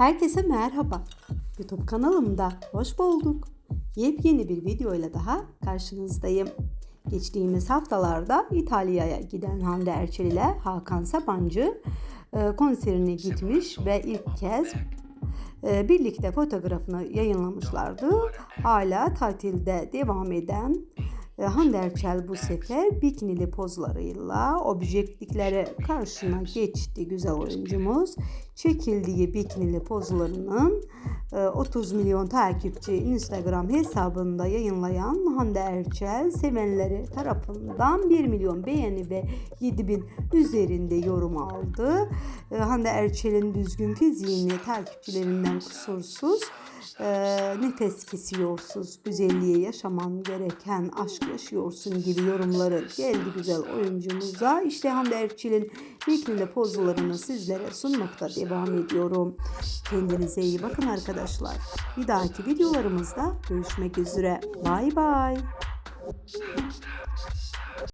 Herkese merhaba. YouTube kanalımda hoş bulduk. Yepyeni bir video ile daha karşınızdayım. Geçtiğimiz haftalarda İtalya'ya giden Hande Erçel ile Hakan Sabancı e, konserine gitmiş ve ilk kez e, birlikte fotoğrafını yayınlamışlardı. Hala tatilde devam eden Hande Erçel bu sefer bikinili pozlarıyla objektiflere karşına geçti güzel oyuncumuz. Çekildiği bikinili pozlarının 30 milyon takipçi Instagram hesabında yayınlayan Hande Erçel sevenleri tarafından 1 milyon beğeni ve 7 bin üzerinde yorum aldı. E, Hande Erçel'in düzgün fiziğini takipçilerinden kusursuz e, nefes kesiyorsuz, güzelliğe yaşaman gereken aşk yaşıyorsun gibi yorumları geldi güzel oyuncumuza. İşte Hande Erçel'in bikinili pozlarını sizlere sunmakta devam ediyorum. Kendinize iyi bakın arkadaşlar. Bir dahaki videolarımızda görüşmek üzere. Bay bay.